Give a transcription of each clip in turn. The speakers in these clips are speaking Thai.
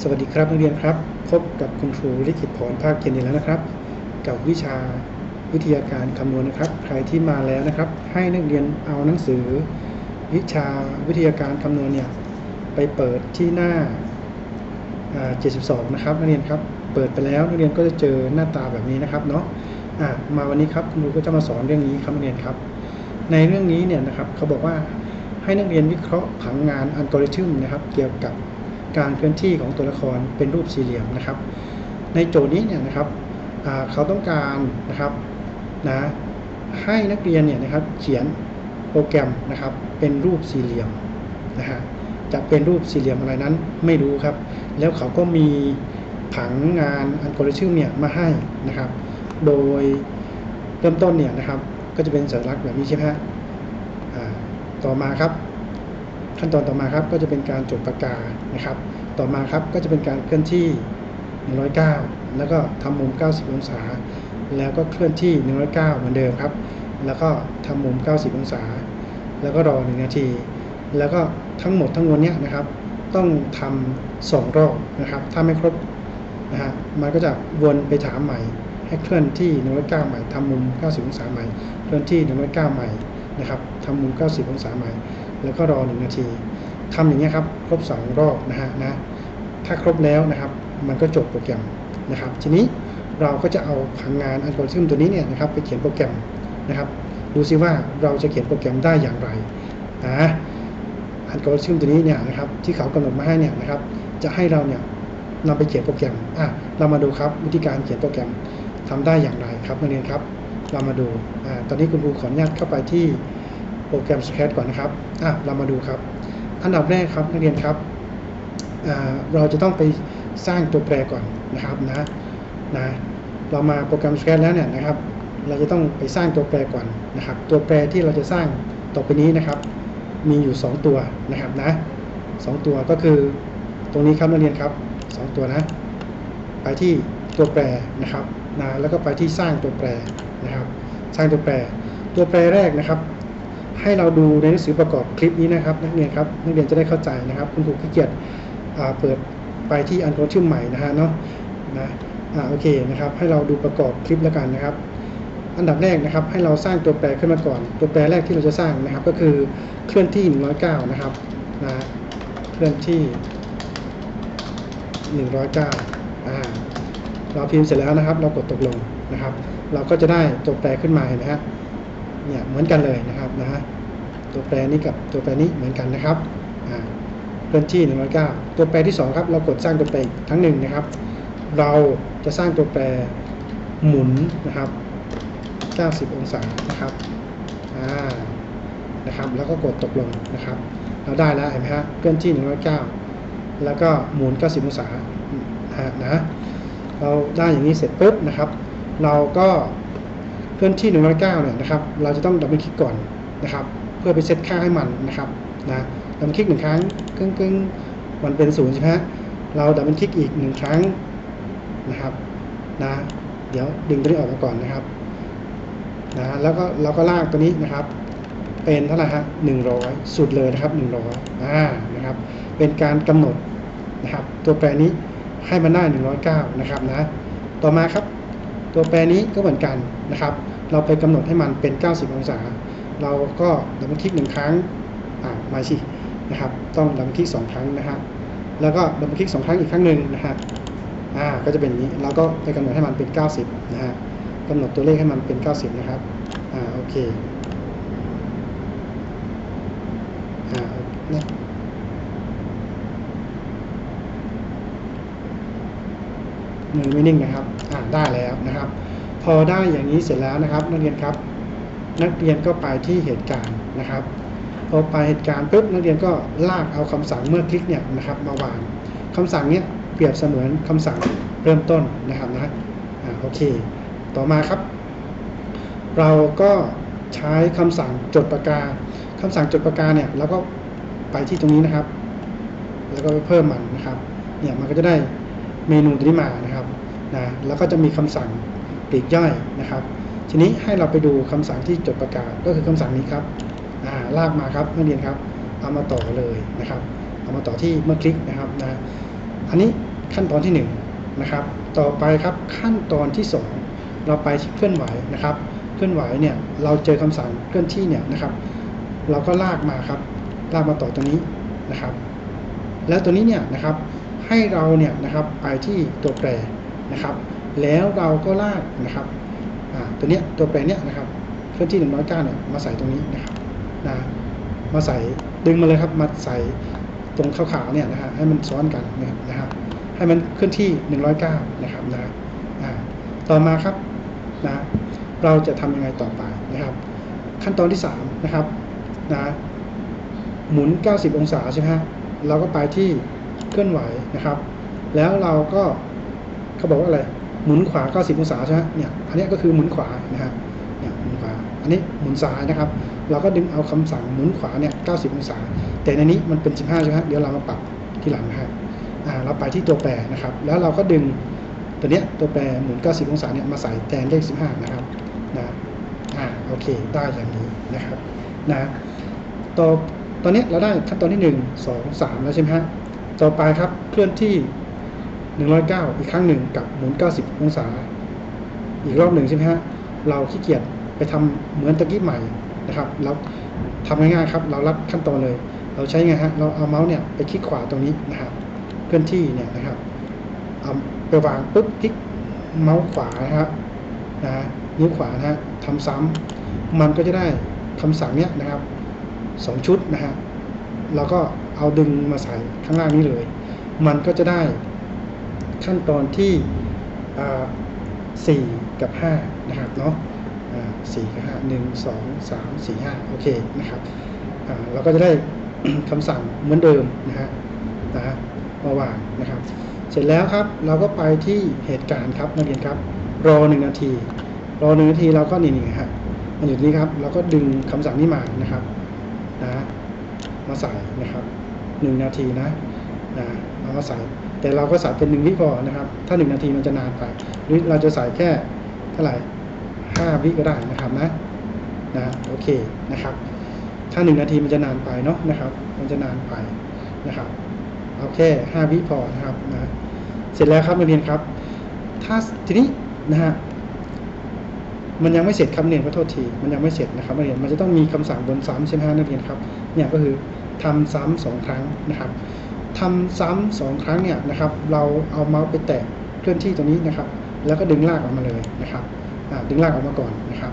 สวัสดีครับนักเรียนครับ พบกับคุณครูลิขิตพรภาคเกียรติแล้วนะครับ กับวิชาวิทยาการคำนวณนะครับ ใครที่มาแล้วนะครับ ให้นักเรียนเอาหนังสือ วิชาวิทยาการคำนวณเนี่ยไปเปิดที่หน้า 72 นะครับนักเรียนครับ เปิดไปแล้วนักเรียนก็จะเจอหน้าตาแบบนี้นะครับเนาะะมาวันนี้ครับคุณครูก็จะมาสอนเรื่องนี้ครับนักเรียนครับ ในเรื่องนี้เนี่ยนะครับเขาบอกว่าให้นักเรียนวิเคราะห์ผังงานอัลกอริทึมนะครับ เกี่ยวกับ การเคลื่อนที่ของตัวละครเป็นรูปสี่เหลี่ยมนะครับ ในโจทย์นี้เนี่ยนะครับเขาต้องการนะครับนะให้นักเรียนเนี่ยนะครับเขียนโปรแกรมนะครับเป็นรูปสี่เหลี่ยมนะฮะจะเป็นรูปสี่เหลี่ยมอะไรนั้นไม่รู้ครับ แล้วเขาก็มีผังงานอัลกอริทึมเนี่ยมาให้นะครับ โดยเริ่มต้นเนี่ยนะครับก็จะเป็นสัญลักษณ์แบบนี้ใช่ไหมฮะอ่าต่อมาครับ ขั้นตอนต่อมาครับก็จะเป็นการจดปากกานะครับ ต่อมาครับก็จะเป็นการเคลื่อนที่ 109 แล้วก็ทำมุม 90 องศา แล้วก็เคลื่อนที่ 109 เหมือนเดิมครับ แล้วก็ทำมุม 90 องศา แล้วก็รอ 1 นาที แล้วก็ทั้งหมดทั้งมวลเนี้ยนะครับ ต้องทำสองรอบนะครับ ถ้าไม่ครบนะฮะมันก็จะวนไปถามใหม่ ให้เคลื่อนที่ 109 ใหม่ทำมุม 90 องศาใหม่ เคลื่อนที่ 109 ใหม่นะครับทำมุม 90 องศาใหม่ แล้วก็รอ1นาทีทำอย่างเงี้ครับครบ2รอบนะฮะนะถ้าครบแล้วนะครับ มันก็จบโปรแกรมนะครับ ทีนี้เราก็จะเอาผังงานอัลกอริทึมตัวนี้เนี่ยนะครับไปเขียนโปรแกรมนะครับ ดูซิว่าเราจะเขียนโปรแกรมได้อย่างไรนะอัลกอริทึมตัวนี้เนี่ยนะครับที่เขากำหนดมาให้เนี่ยนะครับ จะให้เราเนี่ยนำไปเขียนโปรแกรมอะเรามาดูครับวิธีการเขียนโปรแกรมทำได้อย่างไรครับนักเรียนครับ เรามาดูอ่าตอนนี้คุณครูขออนุญาตเข้าไปที่ รแกรม SCAD ก่อนนะครับอะเรามาดูครับ อันดับแรกครับนักเรียนครับเราจะต้องไปสร้างตัวแปรก่อนนะครับนะนะเรามาโปรแกรม SCAD แล้วเนี่ยนะครับ เราจะต้องไปสร้างตัวแปรก่อนนะครับ ตัวแปรที่เราจะสร้างต่อไปนี้นะครับ มีอยู่ 2 ตัวนะครับนะสองตัวก็คือตรงนี้ครับนักเรียนครับสองตัวนะ ไปที่ตัวแปรนะครับนะแล้วก็ไปที่สร้างตัวแปรนะครับ สร้างตัวแปร ตัวแปรแรกนะครับ ให้เราดูในหนังสือประกอบคลิปนี้นะครับนักเรียนครับนักเรียนจะได้เข้าใจนะครับ คุณครูขี้เกียจเปิดไปที่อันโกรชื่อใหม่นะฮะเนาะนะอ่าโอเคนะครับ ให้เราดูประกอบคลิปแล้วกันนะครับ อันดับแรกนะครับให้เราสร้างตัวแปรขึ้นมาก่อน ตัวแปรแรกที่เราจะสร้างนะครับ ก็คือเคลื่อนที่ 109 นะครับนะเคลื่อนที่ 109อ่าเราพิมพ์เสร็จแล้วนะครับ เรากดตกลงนะครับ เราก็จะได้ตัวแปรขึ้นมาเห็นะฮะ เนี่ยเหมือนกันเลยนะครับนะฮะตัวแปรนี้กับตัวแปรนี้เหมือนกันนะครับอ่าเคลื่อนที่109ตัวแปรที่ 2 ครับ เรากดสร้างตัวแปรอีกทั้งหนึ่งนะครับ เราจะสร้างตัวแปรหมุนนะครับ 90 องศานะครับอ่านะครับ แล้วก็กดตกลงนะครับ เราได้แล้วเห็นไหมฮะเคลื่อนที่109แล้วก็หมุน 90 องศานะเราได้อย่างนี้เสร็จปุ๊บนะครับ เราก็ เพื่อนที่109เนี่ยนะครับ เราจะต้องดับเบิลคลิกก่อนนะครับ เพื่อไปเซตค่าให้มันนะครับนะดับเบิลคลิกหนึ่งครั้งกึ่งกึ่งมันเป็นศูนย์ใช่ไหมฮะเราดับเบิลคลิกอีกหนึ่งครั้งนะครับนะเดี๋ยวดึงตัวนี้ออกมาก่อนนะครับนะแล้วก็เราก็ลากตัวนี้นะครับ เป็นเท่าไหร่ฮะหนึ่งร้อยสุดเลยนะครับหนึ่งร้อยอ่านะครับ เป็นการกำหนดนะครับ ตัวแปรนี้ให้มันได้หนึ่งร้อยเก้านะครับนะต่อมาครับ ตัวแปรนี้ก็เหมือนกันนะครับ เราไปกำหนดให้มันเป็น 90 องศา เราก็ดับเบิลคลิกหนึ่งครั้งอ่ามาสินะครับ ต้องดับเบิลคลิกสองครั้งนะครับแล้วก็ดับเบิลคลิกสองครั้งอีกครั้งหนึ่งนะฮะอ่าก็จะเป็นอย่างนี้เราก็ไปกำหนดให้มันเป็น 90 นะฮะกำหนดตัวเลขให้มันเป็น 90 นะครับอ่าโอเคอ่านะ มือไม่นิ่งนะครับอ่าได้แล้วนะครับ พอได้อย่างนี้เสร็จแล้วนะครับ นักเรียนครับ นักเรียนก็ไปที่เหตุการณ์นะครับพอไปเหตุการณ์ปุ๊บนักเรียนก็ลากเอาคำสั่งเมื่อคลิกเนี่ยนะครับ มาวางคำสั่งเนี้ยเปรียบเสมือนคำสั่งเริ่มต้นนะครับนะอ่าโอเค ต่อมาครับ เราก็ใช้คำสั่งจดปากกาคำสั่งจดปากกาเนี่ยเราก็ไปที่ตรงนี้นะครับ แล้วก็ไปเพิ่มมันนะครับ เนี่ยมันก็จะได้ เมนูตัวนี้มานะครับนะแล้วก็จะมีคำสั่งปลีกย่อยนะครับ ทีนี้ให้เราไปดูคำสั่งที่จดประกาศก็คือคำสั่งนี้ครับอ่าลากมาครับนักเรียนครับ เอามาต่อเลยนะครับ เอามาต่อที่เมื่อคลิกนะครับนะอันนี้ขั้นตอนที่หนึ่งนะครับ ต่อไปครับขั้นตอนที่สองเราไปเคลื่อนไหวนะครับ เคลื่อนไหวเนี่ยเราเจอคำสั่งเคลื่อนที่เนี่ยนะครับ เราก็ลากมาครับ ลากมาต่อตรงนี้นะครับ แล้วตัวนี้เนี่ยนะครับ ให้เราเนี่ยนะครับไปที่ตัวแปรนะครับ แล้วเราก็ลากนะครับตัวเนี้ยตัวแปรเนี้ยนะครับเคลื่อนที่109เนี่ยมาใส่ตรงนี้นะครับนะมาใส่ดึงมาเลยครับมาใส่ตรงขาวๆเนี่ยนะฮะให้มันซ้อนกันนะครับให้มันเคลื่อนที่109นะครับนะต่อมาครับนะเราจะทำยังไงต่อไปนะครับ ขั้นตอนที่3นะครับนะหมุน 90 องศาใช่ไหมฮะเราก็ไปที่ เคลื่อนไหวนะครับ แล้วเราก็เขาบอกว่าอะไรหมุนขวา 90 องศาใช่ไหมเนี่ยอันนี้ก็คือหมุนขวานะฮะเนี่ยหมุนขวาอันนี้หมุนซ้ายนะครับ เราก็ดึงเอาคำสั่งหมุนขวาเนี่ย 90 องศา แต่ในนี้มันเป็น 15 ใช่ไหมเดี๋ยวเรามาปรับที่หลังนะฮะอ่าเราไปที่ตัวแปรนะครับ แล้วเราก็ดึงตัวเนี้ยตัวแปรหมุน 90 องศาเนี่ยมาใส่แทนเลข 15 นะครับนะอ่าโอเคได้อย่างนี้นะครับนะต่อตอนนี้เราได้ขั้นตอนที่ 1 2 3 แล้วใช่ไหมฮะ ต่อไปครับเคลื่อนที่ 109 อีกครั้งหนึ่งกับหมุน 90 องศา อีกรอบหนึ่งใช่ไหมฮะเราขี้เกียจไปทำเหมือนตะกี้ใหม่นะครับเราทำง่ายๆครับ เรารัดขั้นตอนเลย เราใช้ไงฮะเราเอาเมาส์เนี่ยไปคลิกขวาตรงนี้นะครับเคลื่อนที่เนี่ยนะครับเอาไปวางปุ๊บคลิกเมาส์ขวานะครับนะฮะนิ้วขวานะฮะทำซ้ำมันก็จะได้คำสั่งเนี้ยนะครับสองชุดนะฮะเราก็ เอาดึงมาใส่ข้างล่างนี้เลย มันก็จะได้ขั้นตอนที่อ่าสี่กับห้านะครับเนาะสี่กับห้าหนึ่งสองสามสี่ห้าโอเคนะครับเราก็จะได้คำสั่งเหมือนเดิมนะฮะนะฮะมาวางนะครับ เสร็จแล้วครับเราก็ไปที่เหตุการณ์ครับนักเรียนครับ รอหนึ่งนาที รอหนึ่งนาทีเราก็นี่นี่ฮะมันอยู่นี้ครับ เราก็ดึงคำสั่งนี้มานะครับนะมาใส่นะครับ หนึ่งนาทีนะนะเอามาใส่แต่เราก็ใส่เป็นหนึ่งวิพอนะครับ ถ้าหนึ่งนาทีมันจะนานไป หรือเราจะใส่แค่เท่าไหร่ห้าวิก็ได้นะครับนะนะโอเคนะครับ ถ้าหนึ่งนาทีมันจะนานไปเนาะนะครับ มันจะนานไปนะครับเอาแค่ห้าวิพอนะครับนะเสร็จแล้วครับนักเรียนครับ ถ้าทีนี้นะฮะมันยังไม่เสร็จครับนเรียนขอโทษที มันยังไม่เสร็จนะครับนักเรียน มันจะต้องมีคำสั่งบนซ้ำใช่ไหมฮะนักเรียนครับ เนี่ยก็คือ ทำซ้ำสองครั้งนะครับทำซ้ำสองครั้งเนี่ยนะครับ เราเอาเมาส์ไปแตะเคลื่อนที่ตรงนี้นะครับ แล้วก็ดึงลากออกมาเลยนะครับดึงลากออกมาก่อนนะครับ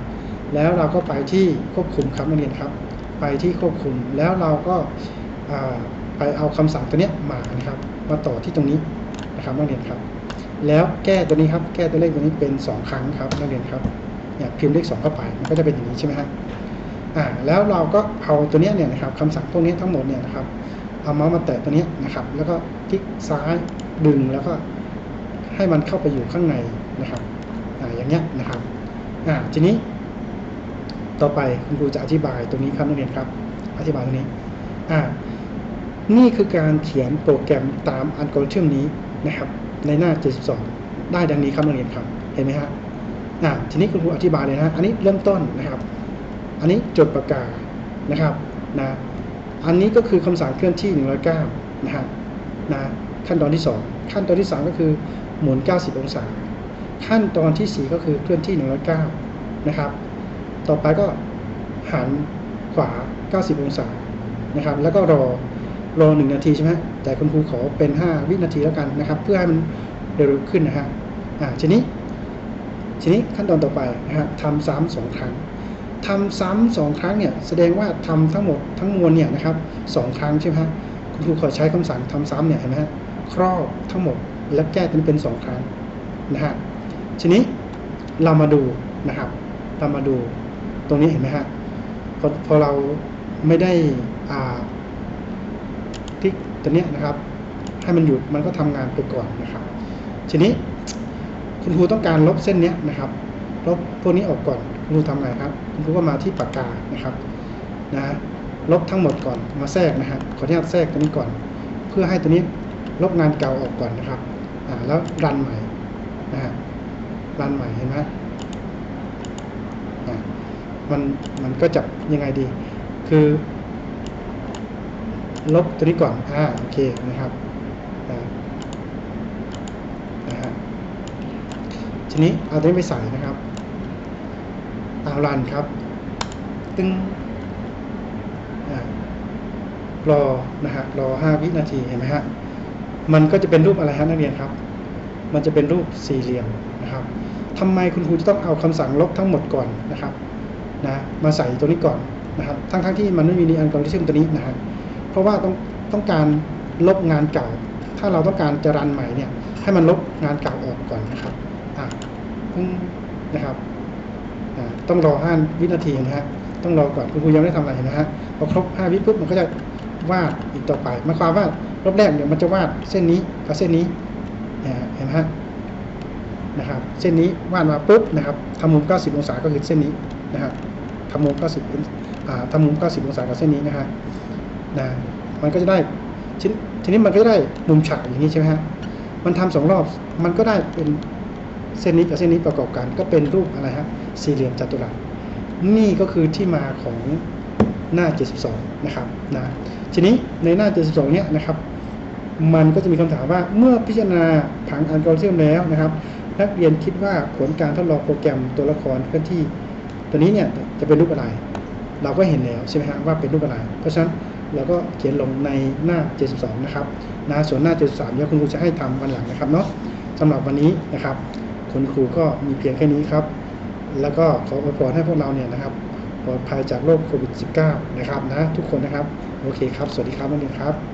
แล้วเราก็ไปที่ควบคุมครับนักเรียนครับ ไปที่ควบคุมแล้วเราก็ไปเอาคำสั่งตัวเนี้ยมานะครับ มาต่อที่ตรงนี้นะครับนักเรียนครับ แล้วแก้ตัวนี้ครับ แก้ตัวเลขตัวนี้เป็น 2 ครั้งครับนักเรียนครับเนี่ยพิมพ์เลข2เข้าไปมันก็จะเป็นอย่างนี้ใช่ไหมฮะ อ่าแล้วเราก็เอาตัวนี้เนี่ยนะครับคำสั่งพวกนี้ทั้งหมดเนี่ยนะครับเอาเมาส์มาแตะตัวนี้นะครับ แล้วก็คลิกซ้ายดึงแล้วก็ให้มันเข้าไปอยู่ข้างในนะครับอ่าอย่างเงี้ยนะครับอ่าทีนี้ ต่อไปคุณครูจะอธิบายตรงนี้ครับนักเรียนครับ อธิบายตรงนี้อ่านี่คือการเขียนโปรแกรมตามอัลกอริทึมนี้นะครับ ในหน้า 72 ได้ดังนี้ครับนักเรียนครับ เห็นไหมฮะอ่าทีนี้คุณครูอธิบายเลยนะฮะอันนี้เริ่มต้นนะครับ อันนี้จดปากกานะครับนะอันนี้ก็คือคำสั่งเคลื่อนที่ 109นะฮะนะขั้นตอนที่ 2 ขั้นตอนที่ 3 ก็คือหมุน 90 องศา ขั้นตอนทีสี่ 4 ก็คือเคลื่อนที่ 109นะครับ ต่อไปก็หันขวา 90 องศานะครับ แล้วก็รอรอ 1 นาทีใช่ไหมแต่คุณครูขอเป็น 5 วินาทีแล้วกันนะครับ เพื่อให้มันเร็วขึ้นนะฮะอ่าทีนี้ทีนี้ขั้นตอนต่อไปนะฮะทำซ้ำสองครั้ง ทำซ้ำสองครั้งเนี่ยแสดงว่าทำทั้งหมดทั้งมวลเนี่ยนะครับสองครั้งใช่ไหมฮะคุณครูขอใช้คำสั่งทำซ้ำเนี่ยเห็นไหมฮะครอบทั้งหมดแล้วแก้เป็นเป็นสองครั้งนะฮะทีนี้เรามาดูนะครับเรามาดูตรงนี้เห็นไหมฮะพอพอเราไม่ได้อ่าคลิกตัวเนี้ยนะครับ ให้มันหยุดมันก็ทำงานไปก่อนนะครับ ทีนี้คุณครูต้องการลบเส้นเนี้ยนะครับลบพวกนี้ออกก่อน ครูทำอไรครับครูก็มาที่ปากกานะครับนะลบทั้งหมดก่อนมาแทรกนะฮะขออนุญาตแทรกตัวนี้ก่อน เพื่อให้ตัวนี้ลบงานเก่าออกก่อนนะครับอ่าแล้วรันใหม่นะฮะรันใหม่เห็นไหมอ่ามันมันก็จับยังไงดี คือ ลบตัวนี้ก่อนอ่าโอเคนะครับนะฮะทีนี้เอาตัวนี้ไปใส่นะครับ อารันครับ ตึ้งรอนะฮะรอห้าวินาทีเห็นไหมฮะมันก็จะเป็นรูปอะไรฮะนักเรียนครับ มันจะเป็นรูปสี่เหลี่ยมนะครับทำไมคุณครูจะต้องเอาคำสั่งลบทั้งหมดก่อนนะครับนะมาใส่ตัวนี้ก่อนนะครับทั้งๆทที่มันไม่มีในอัลกอริทึมตัวนี้นะฮะเพราะว่าต้องต้องการลบงานเก่า ถ้าเราต้องการจะรันใหม่เนี่ยให้มันลบงานเก่าออกก่อนนะครับอะปึ้งนะครับ ต้องรอห้าวินาทีนะฮะต้องรอก่อนคุณครูยังไม่ได้ทำอะไรนะฮะพอครบห้าวิปุ๊บมันก็จะวาดอีกต่อไปหมายความว่ารอบแรกเนี่ยมันจะวาดเส้นนี้กับเส้นนี้นะฮะเห็นไหมฮะนะครับเส้นนี้วาดมาปุ๊บนะครับทำมุม 90 องศาก็คือเส้นนี้นะครับทำมุม 90อ่าทำมุม 90 องศากับเส้นนี้นะฮะนะมันก็จะได้ชิ้นทีนี้มันก็ได้มุมฉากอย่างนี้ใช่ไหมฮะมันทำสองรอบมันก็ได้เป็น เส้นนี้กับเส้นนี้ประกอบกันก็เป็นรูปอะไรฮะสี่เหลี่ยมจัตุรัสนี่ก็คือที่มาของหน้า 72 นะครับนะทีนี้ในหน้า 72 เนี่ยนะครับ มันก็จะมีคำถามว่าเมื่อพิจารณาผังอัลกอริทึมแล้วนะครับ นักเรียนคิดว่าผลการทดลองโปรแกรมตัวละครเคลื่อนที่ ตัวนี้เนี่ยจะเป็นรูปอะไร เราก็เห็นแล้วใช่ไหมฮะว่าเป็นรูปอะไร เพราะฉะนั้นเราก็เขียนลงในหน้า 72 นะครับนะส่วนหน้า 73เนี่ยคุณครูจะให้ทำวันหลังนะครับเนาะสำหรับวันนี้นะครับ คุณครูก็มีเพียงแค่นี้ครับ แล้วก็ขออวยพรให้พวกเราเนี่ยนะครับปลอดภัยจากโรคโควิด -19 นะครับนะทุกคนนะครับ โอเคครับ สวัสดีครับนักเรียนครับ